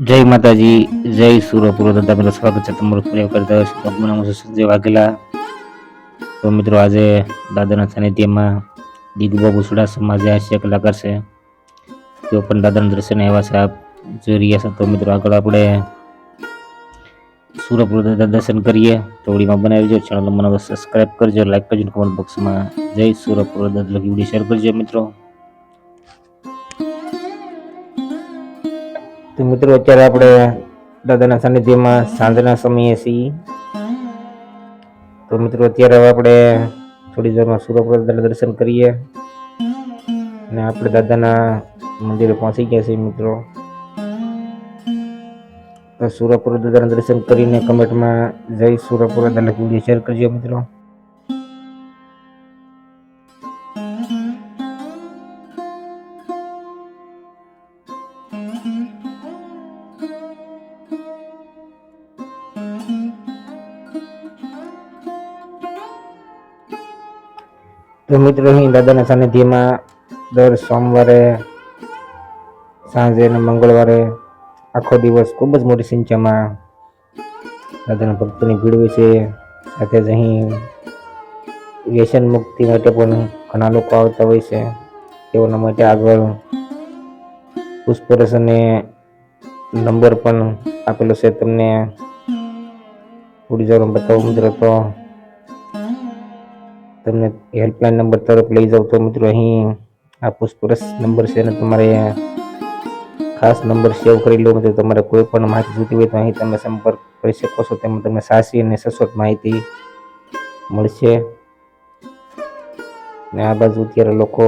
જય માતાજી જય સુરપુર દાદા મિત્રો સ્વાગત છે તમારું ફરી વખત કરતા હશે તો નામ છે સંજય વાઘેલા તો મિત્રો આજે દાદાના સાનિધ્યમાં દીદુબાબુ સુડા સમાજ જે હાસ્ય કલાકાર છે તેઓ પણ દાદાના દર્શન આવ્યા છે આપ જોઈ રહ્યા છો તો મિત્રો આગળ આપણે સુરપુર દાદા દર્શન કરીએ તો વિડીયોમાં બનાવી જો ચેનલ મને સબસ્ક્રાઇબ કરજો લાઈક કરજો કમેન્ટ બોક્સમાં જય સુરપુર દાદા લખી વીડિયો શેર કરજો મિત્રો તો મિત્રો, અત્યારે આપણે દાદાના સાનિધ્યમાં સાંજના સમયે છીએ. તો મિત્રો, અત્યારે હવે આપણે થોડી વારમાં સુરપુર દર્શન કરીએ. અને આપણે દાદાના મંદિરે પહોંચી ગયા છીએ મિત્રો. તો સુરપુર દાદાના દર્શન કરીને કમેન્ટમાં જય સુરપુર દાદા શેર કરજો મિત્રો. તો અહીં દાદાના સાનિધ્યમાં દર સોમવારે, સાંજે અને મંગળવારે આખો દિવસ ખૂબ જ મોટી સંખ્યામાં દાદાના ભક્તોની ભીડ હોય છે. સાથે જ અહીં વ્યસન મુક્તિ માટે પણ ઘણા લોકો આવતા હોય છે. તેઓના માટે આગળ પુષ્પરસ અને નંબર પણ આપેલો છે. તમને થોડી જરૂર બતાવું મિત્રો, તો તમને હેલ્પલાઇન નંબર તરફ લઈ જાઉં તો મિત્રો અહીં આ પુષ્પરસ નંબર છે અને તમારે ખાસ નંબર સેવ કરી લો મિત્રો તમારે કોઈ પણ માહિતી જોઈતી હોય તો અહીં તમે સંપર્ક કરી શકો છો. તેમાં તમને સાચી અને સચોટ માહિતી મળશે. ને આ બાજુ અત્યારે લોકો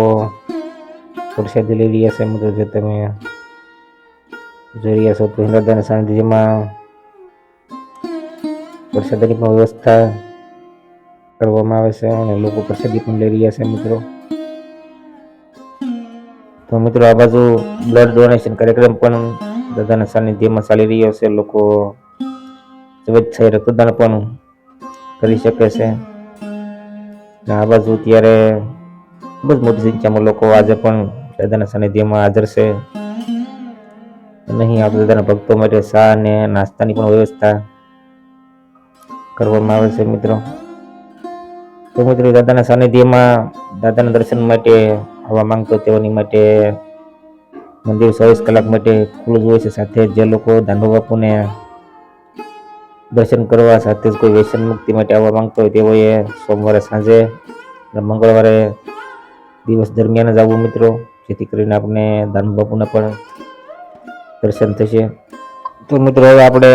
પ્રસાદી લઈ રહ્યા છે મિત્રો, જો તમે જોઈ રહ્યા છો. તો હિન્દાદાના સાનિધ્યમાં પ્રસાદની પણ વ્યવસ્થા કરવામાં આવે છે અને લોકો પ્રસાદી પણ લઈ રહ્યા છે મિત્રો. તો મિત્રો, આ બાજુ બ્લડ ડોનેશન કાર્યક્રમ પણ દાદાના સાનિધ્યમાં ચાલી રહ્યો છે. લોકો સ્વેચ્છાએ રક્તદાન પણ કરી શકે છે. આ બાજુ ત્યારે ખૂબ જ મોટી સંખ્યામાં લોકો આજે પણ દાદાના સાનિધ્યમાં હાજર છે. નહીં આપણે દાદાના ભક્તો માટે ચા અને નાસ્તાની પણ વ્યવસ્થા કરવામાં આવે છે મિત્રો. તો મિત્રો દાદાના સાનિધ્યમાં દાદાના દર્શન માટે આવવા માંગતો તેઓની માટે મંદિર ચોવીસ કલાક માટે ખુલ્લું હોય છે. સાથે જે લોકો દાંડો બાપુને દર્શન કરવા સાથે જ કોઈ વ્યસન મુક્તિ માટે આવવા માંગતો હોય તેઓએ સોમવારે સાંજે મંગળવારે દિવસ દરમિયાન જ આવવું મિત્રો. જેથી કરીને આપણે દાનુ બાપુના પણ દર્શન થશે. તો મિત્રો હવે આપણે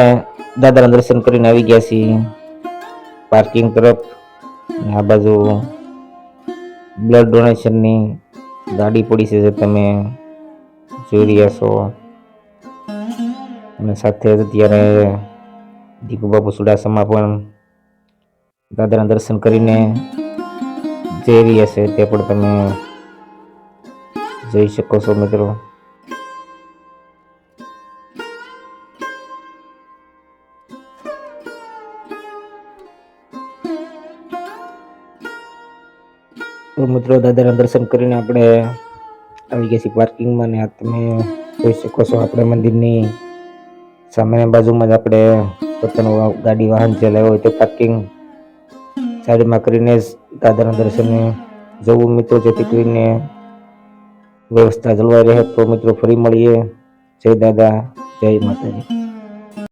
દાદાના દર્શન કરીને આવી ગયા છીએ. પાર્કિંગ તરફ આ બાજુ બ્લડ ડોનેશનની ગાડી પડી છે જે તમે જોઈ રહ્યા છો. અને સાથે અત્યારે દીપુ બાપુ સુડાસામાં પણ દાદાના દર્શન કરીને જઈ રહ્યા છે. તે પણ તમે જોઈ શકો છો મિત્રો. તો મિત્રો, દાદાના દર્શન કરીને આપણે આવી ગયા છીએ પાર્કિંગમાં ને તમે જોઈ શકો છો આપણે મંદિરની સામેની બાજુમાં જ આપણે પોતાનું ગાડી વાહન ચલાવ્યું હોય તો પાર્કિંગ સાઈડમાં કરીને જ દાદાના દર્શને જવું મિત્રો, જેથી કરીને વ્યવસ્થા જળવાઈ રહે. તો મિત્રો, ફરી મળીએ. જય દાદા, જય માતાજી.